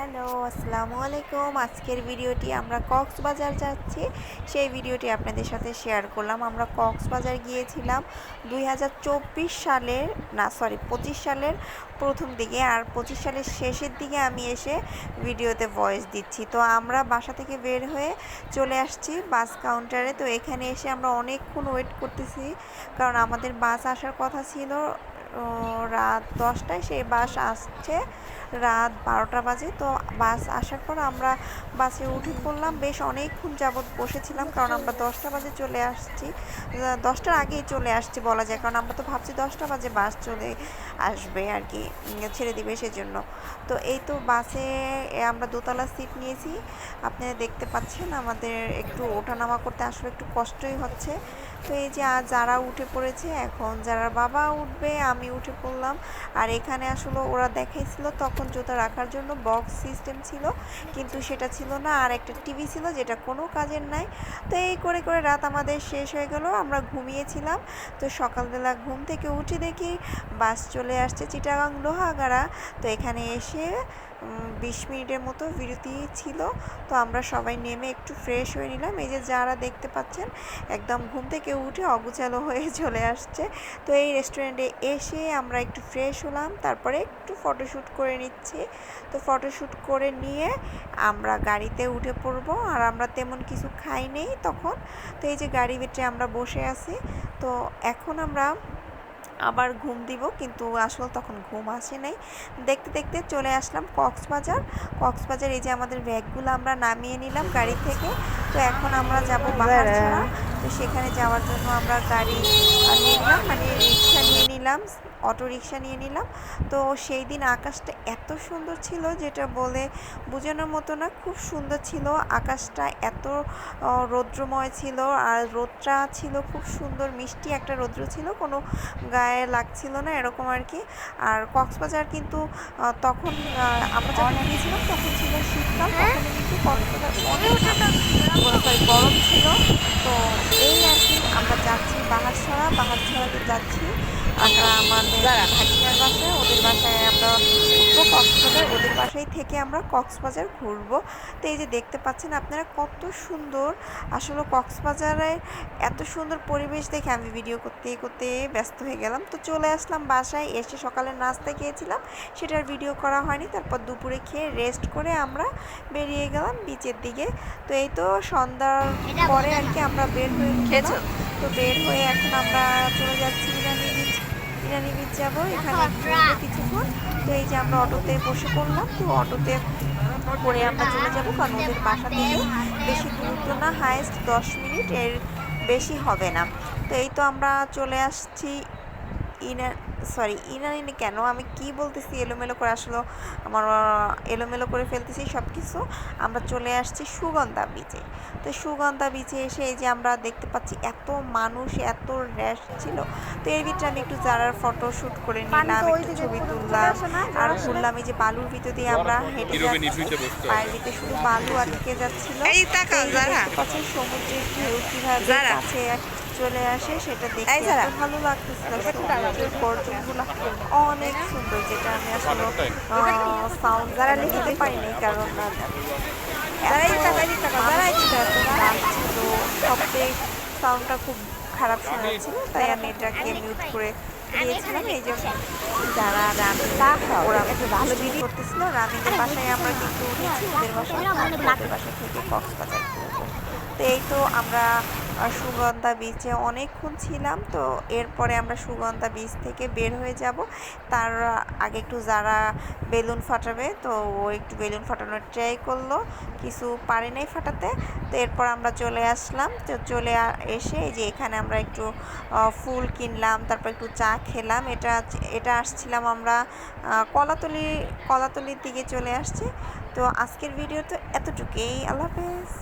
Hello, আসসালামু আলাইকুম। আজকের ভিডিওটি আমরা কক্সবাজার যাচ্ছি। সেই ভিডিওটি আপনাদের সাথে শেয়ার করলাম। আমরা কক্সবাজার গিয়েছিলাম দুই হাজার চব্বিশ সালের, না, সরি, পঁচিশ সালের প্রথম দিকে। আর পঁচিশ সালের শেষের দিকে আমি এসে ভিডিওতে ভয়েস দিচ্ছি। তো আমরা বাসা থেকে বের হয়ে চলে আসছি বাস কাউন্টারে তো এখানে এসে আমরা অনেকক্ষণ ওয়েট করতেছি। কারণ আমাদের বাস আসার কথা ছিল রাত দশটায় সেই বাস আসছে, রাত বারোটা বাজে। তো বাস আসার পর আমরা বাসে উঠে পড়লাম। বেশ অনেকক্ষণ যাবৎ বসেছিলাম, কারণ আমরা দশটা বাজে চলে আসছি। দশটার আগেই চলে আসছি বলা যায়, কারণ আমরা তো ভাবছি দশটা বাজে বাস চলে আসবে আর কি ছেড়ে দিবে সেজন্য। তো এই তো বাসে আমরা দোতলা সিট নিয়েছি। আপনারা দেখতে পাচ্ছেন আমাদের একটু ওঠানামা করতে আসলে একটু কষ্টই হচ্ছে। তো এই যে যারা উঠে পড়েছে, এখন যারা বাবা উঠবে, আমি উঠে পড়লাম। আর এখানে আসলে ওরা দেখাইছিল তখন জুতা রাখার জন্য বক্স সিস্টেম ছিল, কিন্তু সেটা ছিল না। আর একটা টিভি ছিল যেটা কোনো কাজের নাই। তো এই করে করে রাত আমাদের শেষ হয়ে গেল, আমরা ঘুমিয়েছিলাম। তো সকালবেলা ঘুম থেকে উঠে দেখি বাস চলে আসছে চিটাগাং লোহাগাড়া। তো এখানে এসে বিশ মিনিটের মতো বিরতি ছিল। তো আমরা সবাই নেমে একটু ফ্রেশ হয়ে নিলাম। এই যে যারা দেখতে পাচ্ছেন, একদম ঘুম থেকে উঠে অগুচালো হয়ে চলে আসছে। তো এই রেস্টুরেন্টে এসে আমরা একটু ফ্রেশ হলাম। তারপরে একটু ফটোশ্যুট করে নিচ্ছি। তো ফটোশ্যুট করে নিয়ে আমরা গাড়িতে উঠে পড়ব। আর আমরা তেমন কিছু খাই নেই তখন। তো এই যে গাড়ি ভিতরে আমরা বসে আছি। তো এখন আমরা আবার ঘুম দিব কিন্তু আসলে তখন ঘুম আসে নাই। দেখতে দেখতে চলে আসলাম কক্সবাজার। কক্সবাজার এই যে আমাদের ব্যাগগুলো আমরা নামিয়ে নিলাম গাড়ি থেকে। তো এখন আমরা যাব বাহারছড়া তো সেখানে যাওয়ার জন্য আমরা গাড়ি নিয়ে নিলাম মানে রিক্সা নিয়ে নিলাম অটো রিক্সা নিয়ে নিলাম। তো সেই দিন আকাশটা এত সুন্দর ছিল যেটা বলে বোঝানোর মতো না খুব সুন্দর ছিল। আকাশটা এত রৌদ্রময় ছিল আর রোদটা ছিল খুব সুন্দর মিষ্টি একটা রৌদ্র ছিল। কোনো গায়ে লাগছিল না এরকম আর কি আর কক্সবাজার কিন্তু তখন আমরা যখন গিয়েছিলাম তখন ছিল শীতকাল তখন কিন্তু কক্সবাজার অনেক গরম ছিল। তো এই আর কি আমরা যাচ্ছি বাহারছড়া বাহারছড়াতে যাচ্ছি। আমরা আমাদের ভাগিনার বাসায় আমরা উঠবো কক্সবাজার ওদের বাসায় থেকে আমরা কক্সবাজার ঘুরবো। তো এই যে দেখতে পাচ্ছেন আপনারা কত সুন্দর আসলে কক্সবাজারের এত সুন্দর পরিবেশ দেখে আমি ভিডিও করতে করতে ব্যস্ত হয়ে গেলাম। তো চলে আসলাম বাসায় এসে সকালে নাস্তা খেয়েছিলাম সেটার ভিডিও করা হয়নি। তারপর দুপুরে খেয়ে রেস্ট করে আমরা বেরিয়ে গেলাম বিচের দিকে। তো এই তো সন্ধ্যার পরে আর কি আমরা বের হয়ে? তো বের হয়ে এখন আমরা চলে যাচ্ছি ইরানি বিচ যাব। এখানে কিছুক্ষণ। তো এই যে আমরা অটোতে বসে পড়লাম, তো অটোতে পরে আমরা চলে যাব, কারণ ওদের বাসা থেকে বেশি দূরত্ব না হায়েস্ট দশ মিনিট, এর বেশি হবে না। তো এই তো আমরা চলে আসছি ইনা সরি ইনানি কেন? আমি কি বলতেছি? এলোমেলো করে আসলে আমার এলোমেলো করে ফেলতেছি সব কিছু আমরা চলে আসছি সুগন্ধা বিচে তো সুগন্ধা বিচে এসে এই যে আমরা দেখতে পাচ্ছি এত মানুষ এত র্যাশ ছিল। তো এর ভিতরে আমি একটু যারার ফটো শ্যুট করে নিলাম একটু ছবি তুললাম। আর ঘুরলাম এই যে বালুর ভিতর দিয়ে আমরা হেঁটে যাচ্ছি? পায়ের ভিতরে শুধু বালু আটকে যাচ্ছিল। সমুদ্রের ঢেউ কীভাবে। কাছে চলে আসে সেটা যারা। ভালো লাগতেছিল গর্জনগুলো অনেক সুন্দর যেটা আমি আসলে সাউন্ড যারা লিখতে পারিনি কারণ সবচেয়ে সাউন্ডটা খুব খারাপ শোনাচ্ছিল তাই আমি এটাকে মিউট করে দিয়েছিলাম। এই যে যারা রামিলা ওরা একটু ভালো ভিডিও করতেছিল রামিদের বাসায় আমরা কিন্তু ওদের বাসায় তারপর ওদের বাসা থেকে কক্সবাজার তো এই তো আমরা সুগন্ধা বিচে অনেকক্ষণ ছিলাম, তো এরপরে আমরা সুগন্ধা বিচ থেকে বের হয়ে যাব। তার আগে একটু যারা বেলুন ফাটাবে, তো ও একটু বেলুন ফাটানোর ট্রাই করল, কিছু পারে নাই ফাটাতে। তো এরপর আমরা চলে আসলাম, তো চলে এসে যে এখানে আমরা একটু ফুল কিনলাম, তারপর একটু চা খেলাম। এটা এটা আসছিলাম আমরা কলাতলি, কলাতলির দিকে চলে আসছি। তো আজকের ভিডিও তো এতটুকুই। আল্লাহ হাফেজ।